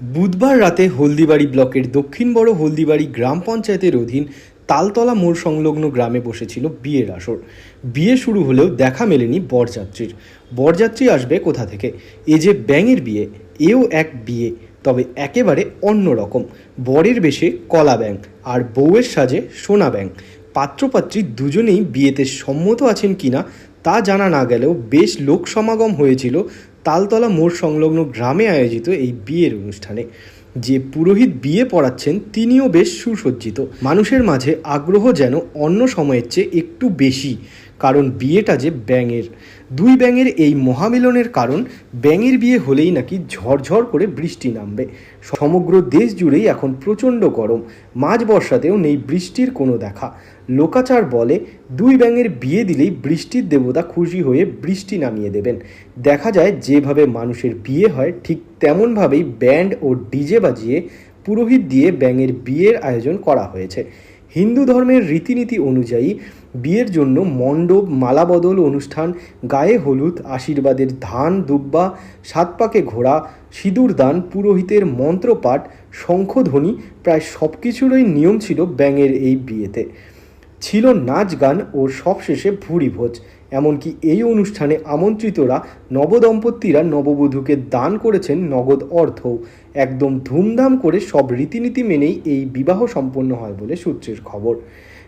বুধবার রাতে হলদিবাড়ি ব্লকের দক্ষিণ বড় হলদিবাড়ি গ্রাম পঞ্চায়েতের অধীন তালতলা মোড় সংলগ্ন গ্রামে বসেছিল বিয়ের আসর। বিয়ে শুরু হলেও দেখা মেলেনি বরযাত্রীর। বরযাত্রী আসবে কোথা থেকে? এ যে ব্যাঙের বিয়ে, এও এক বিয়ে, তবে একেবারে অন্য রকম। বরের বেশে কলা ব্যাং আর বউয়ের সাজে সোনা ব্যাং পাত্রপাত্রী দুজনেই বিয়েতে সম্মত আছেন কিনা তা জানা না গেলেও বেশ লোক সমাগম হয়েছিল তালতলা মোড় সংলগ্ন গ্রামে আয়োজিত এই বিয়ের অনুষ্ঠানে যে পুরোহিত বিয়ে পড়াচ্ছেন, তিনিও বেশ সুসজ্জিত। মানুষের মাঝে আগ্রহ যেন অন্য সময়ের চেয়ে একটু বেশি কারণ বিয়েটা যে ব্যাঙের। দুই ব্যাঙের এই মহামিলনের কারণ, ব্যাঙের বিয়ে হলেই নাকি ঝরঝর করে বৃষ্টি নামবে। সমগ্র দেশ জুড়েই এখন প্রচণ্ড গরম। মাঝ বর্ষাতেও নেই বৃষ্টির কোনো দেখা। লোকাচার বলে, দুই ব্যাঙের বিয়ে দিলেই বৃষ্টির দেবতা খুশি হয়ে বৃষ্টি নামিয়ে দেবেন। দেখা যায়, যেভাবে মানুষের বিয়ে হয়, ঠিক তেমনভাবেই ব্যান্ড ও ডিজে বাজিয়ে পুরোহিত দিয়ে ব্যাঙের বিয়ের আয়োজন করা হয়েছে। হিন্দু ধর্মের রীতিনীতি অনুযায়ী বিয়ের জন্য মণ্ডপ, মালাবদল অনুষ্ঠান, গায়ে হলুদ, আশীর্বাদের ধান, দুব্বা, সাতপাকে ঘোড়া, সিঁদুর দান, পুরোহিতের মন্ত্রপাঠ, শঙ্খধ্বনি, প্রায় সব কিছুরই নিয়ম ছিল ব্যাঙের এই বিয়েতে। ছিল নাচ গান ও সবশেষে ভুরি ভোজ। এমনকি এই অনুষ্ঠানে আমন্ত্রিতরা নবদম্পতিরা নববধূকে দান করেছেন নগদ অর্থ। একদম ধুমধাম করে সব রীতিনীতি মেনেই এই বিবাহ সম্পন্ন হয় বলে সূত্রের খবর।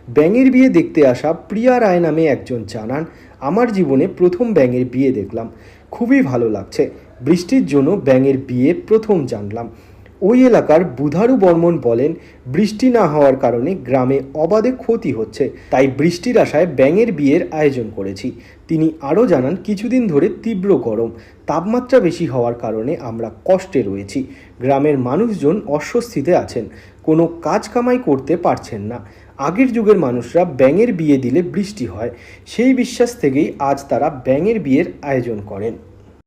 ব্যাঙের বিয়ে দেখতে আসা প্রিয়া রায় নামে একজন জানান, আমার জীবনে প্রথম ব্যাঙের বিয়ে দেখলাম। খুবই ভালো লাগছে। বৃষ্টির জন্য ব্যাঙের বিয়ে প্রথম জানলাম। ওই এলাকার বুধারু বর্মন বলেন, বৃষ্টি না হওয়ার কারণে গ্রামে অবাধে ক্ষতি হচ্ছে, তাই বৃষ্টির আশায় ব্যাঙের বিয়ের আয়োজন করেছি। তিনি আরও জানান, কিছুদিন ধরে তীব্র গরম, তাপমাত্রা বেশি হওয়ার কারণে আমরা কষ্টে রয়েছি। গ্রামের মানুষজন অস্বস্তিতে আছেন, কোনো কাজ কামাই করতে পারছেন না। আগের যুগের মানুষরা ব্যাঙের বিয়ে দিলে বৃষ্টি হয়, সেই বিশ্বাস থেকেই আজ তারা ব্যাঙের বিয়ের আয়োজন করেন।